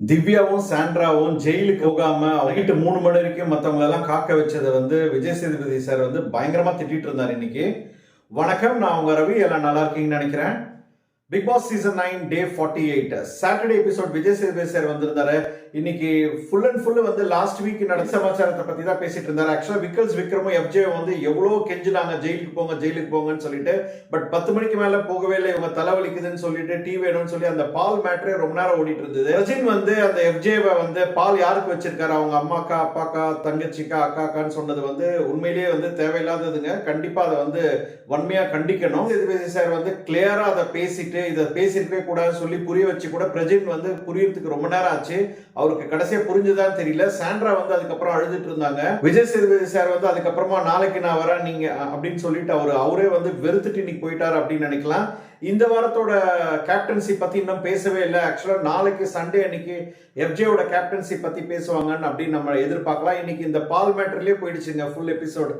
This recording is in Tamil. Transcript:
திவ்யாவும் சாண்ட்ராவும் ஜெயிலுக்கு போகாம நைட்டு மூணு மணி வரைக்கும் மற்றவங்களெல்லாம் காக்க வச்சதை வந்து விஜய் சேதுபதி சார் வந்து பயங்கரமா திட்டிட்டு இருந்தார் இன்னைக்கு. வணக்கம் நான் உங்க ரவி. எல்லாம் நல்லா இருக்கீங்கன்னு நினைக்கிறேன். Bigg Boss season nine day forty eight Saturday episode Vijay Sethupathi sir வந்திருந்தாரு. இன்னைக்கு ஃபுல் அண்ட் ஃபுல்லு வந்து லாஸ்ட் வீக் நடந்த சமாச்சாரத்தை பத்தி தான் பேசிட்டு இருந்தாரு. ஆக்சுவலா விக்கல்ஸ் விக்ரமும் எஃப்ஜே வந்து எவ்வளோ கெஞ்சினாங்க ஜெயிலுக்கு போங்க ஜெயிலுக்கு போங்கன்னு சொல்லிட்டு. பட் பத்து மணிக்கு மேல போகவே இல்லை இவங்க தலைவலிக்குதுன்னு சொல்லிட்டு டீ வேணும்னு சொல்லி அந்த பால் மேட்ரே ரொம்ப நேரம் ஓடிட்டு இருந்தது. ரஜின் வந்து அந்த எஃப்ஜேவை வந்து பால் யாருக்கு வச்சிருக்காரு? அவங்க அம்மாக்கா அப்பாக்கா தங்கச்சிக்கா அக்காக்கான்னு சொன்னது வந்து உண்மையிலேயே வந்து தேவையில்லாததுங்க. கண்டிப்பா அதை வந்து வன்மையா கண்டிக்கணும். சேதுபதி சார் வந்து கிளியரா அதை பேசிட்டு இதை பேசியிருக்கவே கூடாதுன்னு சொல்லி புரிய வச்சு கூட பிரஜின் வந்து புரியறதுக்கு ரொம்ப நேரம் ஆச்சு. அவருக்கு கடைசியா புரிஞ்சுதான் தெரியல. சாண்ட்ரா வந்து அதுக்கப்புறம் அழுதுட்டு இருந்தாங்க. விஜய் சேதுபதி சார் வந்து அதுக்கப்புறமா நாளைக்கு நான் வரேன் நீங்க அப்படின்னு சொல்லிட்டு அவர் அவரே வந்து வெறுத்துட்டு இன்னைக்கு போயிட்டாரு அப்படின்னு நினைக்கலாம். இந்த வாரத்தோட கேப்டன்சி பத்தி இன்னும் பேசவே இல்லை. ஆக்சுவலா நாளைக்கு சண்டே அன்னைக்கு எஃப்ஜேவோட கேப்டன்சி பத்தி பேசுவாங்கன்னு அப்படின்னு நம்ம எதிர்பார்க்கலாம். இன்னைக்கு இந்த பால் மேட்டர்லயே போயிடுச்சுங்க ஃபுல் எபிசோடு